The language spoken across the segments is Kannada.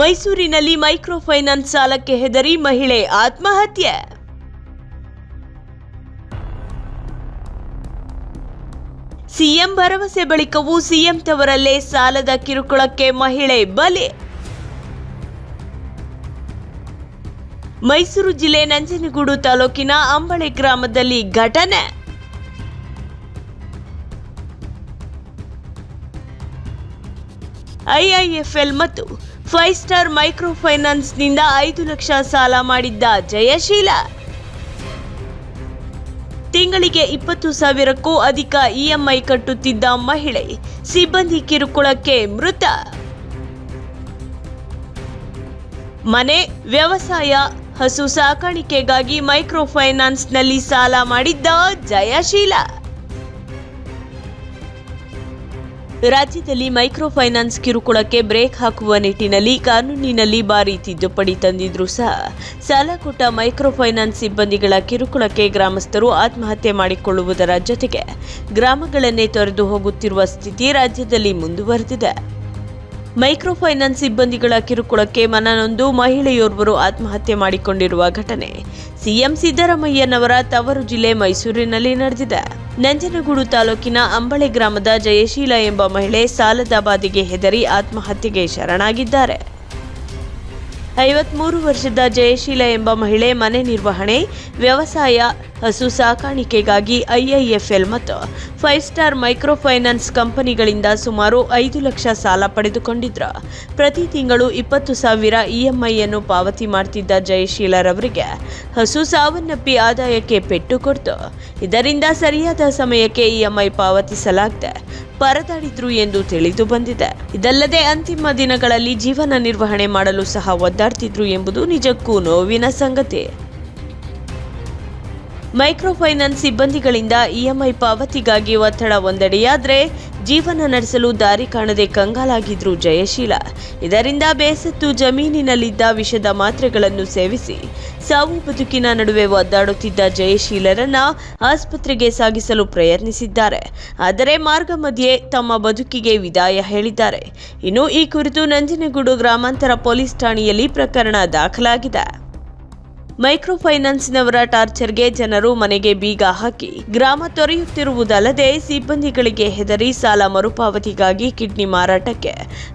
ಮೈಸೂರಿನಲ್ಲಿ ಮೈಕ್ರೋ ಫೈನಾನ್ಸ್ ಸಾಲಕ್ಕೆ ಹೆದರಿ ಮಹಿಳೆ ಆತ್ಮಹತ್ಯೆ. ಸಿಎಂ ಭರವಸೆ ಬಳಿಕವೂ ಸಿಎಂ ತವರಲ್ಲೇ ಸಾಲದ ಕಿರುಕುಳಕ್ಕೆ ಮಹಿಳೆ ಬಲಿ. ಮೈಸೂರು ಜಿಲ್ಲೆ ನಂಜನಗೂಡು ತಾಲೂಕಿನ ಅಂಬಳೆ ಗ್ರಾಮದಲ್ಲಿ ಘಟನೆ. ಐಐಎಫ್ಎಲ್ ಮತ್ತು ಫೈವ್ ಸ್ಟಾರ್ ಮೈಕ್ರೋ ಫೈನಾನ್ಸ್ನಿಂದ ಐದು ಲಕ್ಷ ಸಾಲ ಮಾಡಿದ್ದ ಜಯಶೀಲ. ತಿಂಗಳಿಗೆ ಇಪ್ಪತ್ತು ಸಾವಿರಕ್ಕೂ ಅಧಿಕ ಇಎಂಐ ಕಟ್ಟುತ್ತಿದ್ದ ಮಹಿಳೆ ಸಿಬ್ಬಂದಿ ಕಿರುಕುಳಕ್ಕೆ ಮೃತ. ಮನೆ, ವ್ಯವಸಾಯ, ಹಸು ಸಾಕಾಣಿಕೆಗಾಗಿ ಮೈಕ್ರೋ ಫೈನಾನ್ಸ್ನಲ್ಲಿ ಸಾಲ ಮಾಡಿದ್ದ ಜಯಶೀಲ. ರಾಜ್ಯದಲ್ಲಿ ಮೈಕ್ರೋ ಫೈನಾನ್ಸ್ ಕಿರುಕುಳಕ್ಕೆ ಬ್ರೇಕ್ ಹಾಕುವ ನಿಟ್ಟಿನಲ್ಲಿ ಕಾನೂನಿನಲ್ಲಿ ಭಾರಿ ತಿದ್ದುಪಡಿ ತಂದಿದ್ರು ಸಹ ಸಾಲ ಕೊಟ್ಟ ಮೈಕ್ರೋ ಫೈನಾನ್ಸ್ ಸಿಬ್ಬಂದಿಗಳ ಕಿರುಕುಳಕ್ಕೆ ಗ್ರಾಮಸ್ಥರು ಆತ್ಮಹತ್ಯೆ ಮಾಡಿಕೊಳ್ಳುವುದರ ಜೊತೆಗೆ ಗ್ರಾಮಗಳನ್ನೇ ತೊರೆದು ಹೋಗುತ್ತಿರುವ ಸ್ಥಿತಿ ರಾಜ್ಯದಲ್ಲಿ ಮುಂದುವರೆದಿದೆ. ಮೈಕ್ರೋ ಫೈನಾನ್ಸ್ ಸಿಬ್ಬಂದಿಗಳ ಕಿರುಕುಳಕ್ಕೆ ಮನನೊಂದು ಮಹಿಳೆಯೋರ್ವರು ಆತ್ಮಹತ್ಯೆ ಮಾಡಿಕೊಂಡಿರುವ ಘಟನೆ. ಸಿಎಂ ಸಿದ್ದರಾಮಯ್ಯನವರ ತವರು ಜಿಲ್ಲೆ ಮೈಸೂರಿನಲ್ಲಿ ನಡೆದಿದೆ. ನಂಜನಗೂಡು ತಾಲೂಕಿನ ಅಂಬಳೆ ಗ್ರಾಮದ ಜಯಶೀಲ ಎಂಬ ಮಹಿಳೆ ಸಾಲದ ಬಾಧೆಗೆ ಹೆದರಿ ಆತ್ಮಹತ್ಯೆಗೆ ಶರಣಾಗಿದ್ದಾರೆ. ಐವತ್ಮೂರು ವರ್ಷದ ಜಯಶೀಲ ಎಂಬ ಮಹಿಳೆ ಮನೆ ನಿರ್ವಹಣೆ, ವ್ಯವಸಾಯ ಹಸು ಸಾಕಾಣಿಕೆಗಾಗಿ ಐಐಎಫ್ಎಲ್ ಮತ್ತು ಫೈವ್ ಸ್ಟಾರ್ ಮೈಕ್ರೋ ಫೈನಾನ್ಸ್ ಕಂಪನಿಗಳಿಂದ ಸುಮಾರು ಐದು ಲಕ್ಷ ಸಾಲ ಪಡೆದುಕೊಂಡಿದ್ರು. ಪ್ರತಿ ತಿಂಗಳು ಇಪ್ಪತ್ತು ಸಾವಿರ ಇಎಂಐಯನ್ನು ಪಾವತಿ ಮಾಡ್ತಿದ್ದ ಜಯಶೀಲರವರಿಗೆ ಹಸು ಸಾವನ್ನಪ್ಪಿ ಆದಾಯಕ್ಕೆ ಪೆಟ್ಟು ಕೊಡ್ತು. ಇದರಿಂದ ಸರಿಯಾದ ಸಮಯಕ್ಕೆ ಇಎಂಐ ಪಾವತಿಸಲಾಗಿದೆ ಪರದಾಡಿದ್ರು ಎಂದು ತಿಳಿದು ಬಂದಿದೆ. ಇದಲ್ಲದೆ ಅಂತಿಮ ದಿನಗಳಲ್ಲಿ ಜೀವನ ನಿರ್ವಹಣೆ ಮಾಡಲು ಸಹ ಒದ್ದಾಡ್ತಿದ್ರು ಎಂಬುದು ನಿಜಕ್ಕೂ ನೋವಿನ ಸಂಗತಿ. ಮೈಕ್ರೋ ಫೈನಾನ್ಸ್ ಸಿಬ್ಬಂದಿಗಳಿಂದ ಇಎಂಐ ಪಾವತಿಗಾಗಿ ಒತ್ತಡ ಒಂದೆಡೆಯಾದರೆ ಜೀವನ ನಡೆಸಲು ದಾರಿ ಕಾಣದೆ ಕಂಗಾಲಾಗಿದ್ರು ಜಯಶೀಲ. ಇದರಿಂದ ಬೇಸತ್ತು ಜಮೀನಿನಲ್ಲಿದ್ದ ವಿಷದ ಮಾತ್ರೆಗಳನ್ನು ಸೇವಿಸಿ ಸಾವು ಬದುಕಿನ ನಡುವೆ ಒದ್ದಾಡುತ್ತಿದ್ದ ಜಯಶೀಲರನ್ನ ಆಸ್ಪತ್ರೆಗೆ ಸಾಗಿಸಲು ಪ್ರಯತ್ನಿಸಿದ್ದಾರೆ. ಆದರೆ ಮಾರ್ಗ ಮಧ್ಯೆ ತಮ್ಮ ಬದುಕಿಗೆ ವಿದಾಯ ಹೇಳಿದ್ದಾರೆ. ಇನ್ನು ಈ ಕುರಿತು ನಂಜನಗೂಡು ಗ್ರಾಮಾಂತರ ಪೊಲೀಸ್ ಠಾಣೆಯಲ್ಲಿ ಪ್ರಕರಣ ದಾಖಲಾಗಿದೆ. ಮೈಕ್ರೋ ಫೈನಾನ್ಸ್ನವರ ಟಾರ್ಚರ್ಗೆ ಜನರು ಮನೆಗೆ ಬೀಗ ಹಾಕಿ ಗ್ರಾಮ ತೊರೆಯುತ್ತಿರುವುದಲ್ಲದೆ ಸಿಬ್ಬಂದಿಗಳಿಗೆ ಹೆದರಿ ಸಾಲ ಮರುಪಾವತಿಗಾಗಿ ಕಿಡ್ನಿ ಮಾರಾಟಕ್ಕೆ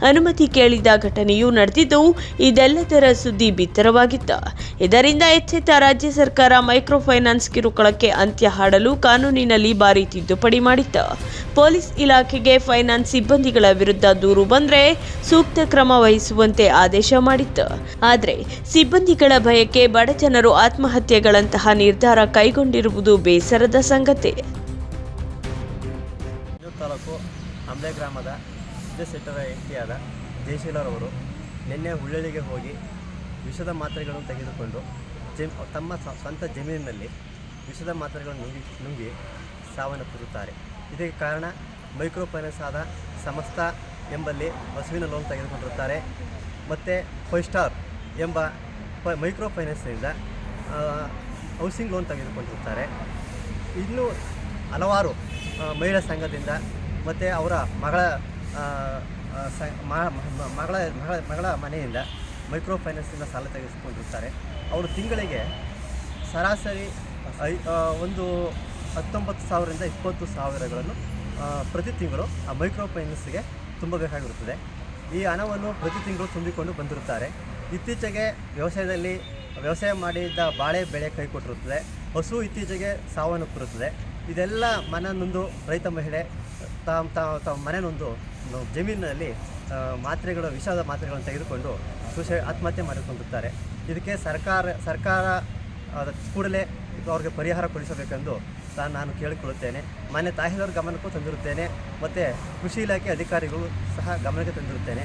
ಅನುಮತಿ ಕೇಳಿದ ಘಟನೆಯೂ ನಡೆದಿದ್ದು, ಇದೆಲ್ಲದರ ಸುದ್ದಿ ಬಿತ್ತರವಾಗಿತ್ತು. ಇದರಿಂದ ಎಚ್ಚೆತ್ತ ರಾಜ್ಯ ಸರ್ಕಾರ ಮೈಕ್ರೋ ಫೈನಾನ್ಸ್ ಕಿರುಕುಳಕ್ಕೆ ಅಂತ್ಯ ಹಾಡಲು ಕಾನೂನಿನಲ್ಲಿ ಭಾರಿ ತಿದ್ದುಪಡಿ ಮಾಡಿತ್ತು. ಪೊಲೀಸ್ ಇಲಾಖೆಗೆ ಫೈನಾನ್ಸ್ ಸಿಬ್ಬಂದಿಗಳ ವಿರುದ್ಧ ದೂರು ಬಂದ್ರೆ ಸೂಕ್ತ ಕ್ರಮ ವಹಿಸುವಂತೆ ಆದೇಶ ಮಾಡಿತ್ತು. ಆದರೆ ಸಿಬ್ಬಂದಿಗಳ ಭಯಕ್ಕೆ ಬಡ ಜನರು ಆತ್ಮಹತ್ಯೆಗಳಂತಹ ನಿರ್ಧಾರ ಕೈಗೊಂಡಿರುವುದು ಬೇಸರದ ಸಂಗತಿ. ತಾಲೂಕು ಅಂಬೆ ಗ್ರಾಮದ ವಿದ್ಯುತ್ ಸೆಟ್ಟರ ಎಂಟಿಯಾದ ಜಯಶೀಲರವರು ನಿನ್ನೆ ಹುಳ್ಳಳ್ಳಿಗೆ ಹೋಗಿ ವಿಷದ ಮಾತ್ರೆಗಳನ್ನು ತೆಗೆದುಕೊಂಡು ಜಮ್, ತಮ್ಮ ಸ್ವ- ಸ್ವಂತ ಜಮೀನಿನಲ್ಲಿ ವಿಷದ ಮಾತ್ರೆಗಳನ್ನು ನುಂಗಿ ನುಂಗಿ ಸಾವನ್ನಪ್ಪಿರುತ್ತಾರೆ. ಇದಕ್ಕೆ ಕಾರಣ ಮೈಕ್ರೋ ಫೈನಾನ್ಸ್ ಆದ ಸಮಸ್ತ ಎಂಬಲ್ಲಿ ಹಸುವಿನ ಲೋನ್ ತೆಗೆದುಕೊಂಡಿರುತ್ತಾರೆ. ಮತ್ತು ಫೈವ್ ಸ್ಟಾರ್ ಎಂಬ ಮೈಕ್ರೋ ಫೈನಾನ್ಸ್ನಿಂದ ಹೌಸಿಂಗ್ ಲೋನ್ ತೆಗೆದುಕೊಂಡಿರ್ತಾರೆ. ಇನ್ನೂ ಹಲವಾರು ಮಹಿಳಾ ಸಂಘದಿಂದ ಮತ್ತು ಅವರ ಮಗಳ ಮಗಳ ಮಗಳ ಮಗಳ ಮನೆಯಿಂದ ಮೈಕ್ರೋ ಫೈನಾನ್ಸಿಂದ ಸಾಲ ತೆಗೆದುಕೊಂಡಿರ್ತಾರೆ. ಅವರು ತಿಂಗಳಿಗೆ ಸರಾಸರಿ ಐ ಒಂದು ಹತ್ತೊಂಬತ್ತು ಸಾವಿರದಿಂದ ಇಪ್ಪತ್ತು ಸಾವಿರಗಳನ್ನು ಪ್ರತಿ ತಿಂಗಳು ಆ ಮೈಕ್ರೋ ಫೈನಾನ್ಸ್ಗೆ ತುಂಬಬೇಕಾಗಿರುತ್ತದೆ. ಈ ಹಣವನ್ನು ಪ್ರತಿ ತಿಂಗಳು ತುಂಬಿಕೊಂಡು ಬಂದಿರುತ್ತಾರೆ. ಇತ್ತೀಚೆಗೆ ವ್ಯವಸಾಯದಲ್ಲಿ ವ್ಯವಸಾಯ ಮಾಡಿದ್ದ ಬಾಳೆ ಬೆಳೆ ಕೈ ಕೊಟ್ಟಿರುತ್ತದೆ. ಹಸು ಇತ್ತೀಚೆಗೆ ಸಾವನ್ನಪ್ಪಿರುತ್ತದೆ ಇದೆಲ್ಲ ಮನನೊಂದು ರೈತ ಮಹಿಳೆ ತಮ್ಮ ತಮ್ಮ ತಮ್ಮ ಮನೆಯೊಂದು ಜಮೀನಿನಲ್ಲಿ ಮಾತ್ರೆಗಳು, ವಿಷಾದ ಮಾತ್ರೆಗಳನ್ನು ತೆಗೆದುಕೊಂಡು ಕೃಷಿ ಆತ್ಮಹತ್ಯೆ ಮಾಡಿಕೊಂಡಿರ್ತಾರೆ ಇದಕ್ಕೆ ಸರ್ಕಾರ ಸರ್ಕಾರ ಕೂಡಲೇ ಅವ್ರಿಗೆ ಪರಿಹಾರ ಕೊಡಿಸಬೇಕೆಂದು ತಾನು ನಾನು ಕೇಳಿಕೊಳ್ಳುತ್ತೇನೆ. ಮನೆ ತಹಸೀಲ್ದಾರ್ ಗಮನಕ್ಕೂ ತಂದಿರುತ್ತೇನೆ. ಮತ್ತು ಕೃಷಿ ಇಲಾಖೆ ಅಧಿಕಾರಿಗಳು ಸಹ ಗಮನಕ್ಕೆ ತಂದಿರುತ್ತೇನೆ.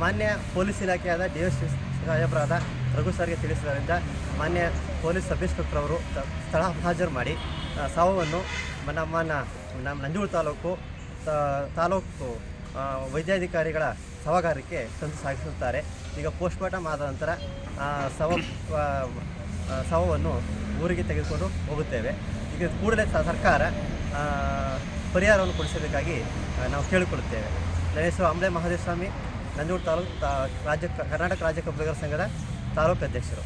ಮಾನ್ಯ ಪೊಲೀಸ್ ಇಲಾಖೆಯಾದ ಡಿ ಎಸ್ ಸಾಹೇಬರಾದ ರಘು ಸರ್ಗೆ ತಿಳಿಸಿದ್ದರಿಂದ ಮಾನ್ಯ ಪೊಲೀಸ್ ಸಬ್ ಇನ್ಸ್ಪೆಕ್ಟರ್ ಅವರು ಸ್ಥಳ ಹಾಜರು ಮಾಡಿ ಸಾವನ್ನು ನಮ್ಮ ನಮ್ಮ ನಂಜೂರು ತಾಲೂಕು ತಾಲೂಕು ವೈದ್ಯಾಧಿಕಾರಿಗಳ ಶವಗಾರಿಕೆ ತಂದು ಸಾಗಿಸುತ್ತಾರೆ. ಈಗ ಪೋಸ್ಟ್ಮಾರ್ಟಮ್ ಆದ ನಂತರ ಸವ ಶವವನ್ನು ಊರಿಗೆ ತೆಗೆದುಕೊಂಡು ಹೋಗುತ್ತೇವೆ. ಈಗ ಕೂಡಲೇ ಸರ್ಕಾರ ಪರಿಹಾರವನ್ನು ಕೊಡಿಸಬೇಕಾಗಿ ನಾವು ಕೇಳಿಕೊಳ್ಳುತ್ತೇವೆ. ನನ್ನ ಹೆಸರು ಅಂಬೆ ಮಹದೇವ ಸ್ವಾಮಿ ನಂಜನಗೂಡು ತಾಲೂಕು ತಾ ರಾಜ್ಯ ಕರ್ನಾಟಕ ರಾಜ್ಯ ಕಬ್ಬುಳಿಗರ ಸಂಘದ ತಾಲೂಕು ಅಧ್ಯಕ್ಷರು.